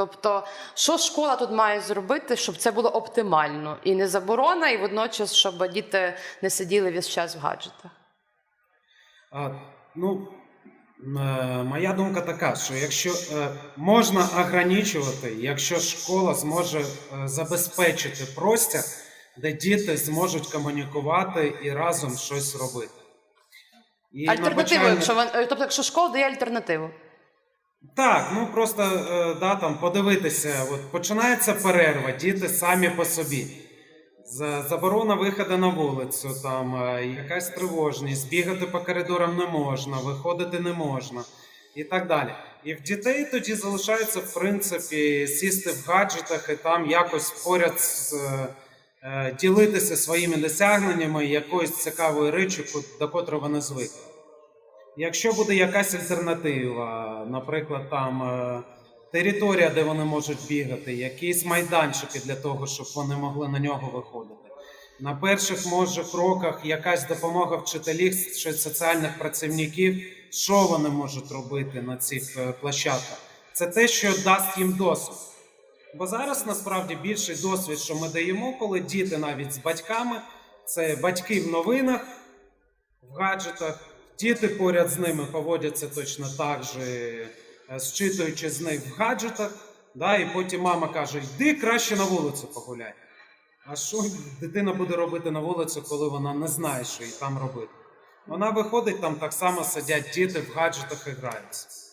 Тобто, що школа тут має зробити, щоб це було оптимально і не заборона, і водночас, щоб діти не сиділи весь час в гаджетах. А, ну, е, моя думка така, що якщо е, можна ограничувати, якщо школа зможе е, забезпечити простір, де діти зможуть комунікувати і разом щось робити. І Альтернативу, навчальне- якщо тобто, якщо школа дає альтернативу. Так, ну просто е, да, там, подивитися, от починається перерва, діти самі по собі. За- Заборона виходу на вулицю, там е, якась тривожність, бігати по коридорам не можна, виходити не можна і так далі. І в дітей тоді залишається, в принципі, сісти в гаджетах і там якось поряд з, е, ділитися своїми досягненнями якоюсь цікавою речі, до котрої вони звикли. Якщо буде якась альтернатива, наприклад, там е, територія, де вони можуть бігати, якісь майданчики для того, щоб вони могли на нього виходити. На перших може кроках якась допомога вчителів чи соціальних працівників, що вони можуть робити на цих е, площадках. Це те, що дасть їм досвід. Бо зараз насправді більший досвід, що ми даємо, коли діти навіть з батьками, це батьки в новинах, в гаджетах. Діти поряд з ними поводяться точно так же, е, зчитуючи з них в гаджетах. Да, і потім мама каже: йди краще на вулицю погуляй. А що дитина буде робити на вулицю, коли вона не знає, що їй там робити? Вона виходить, там так само сидять діти в гаджетах і граються.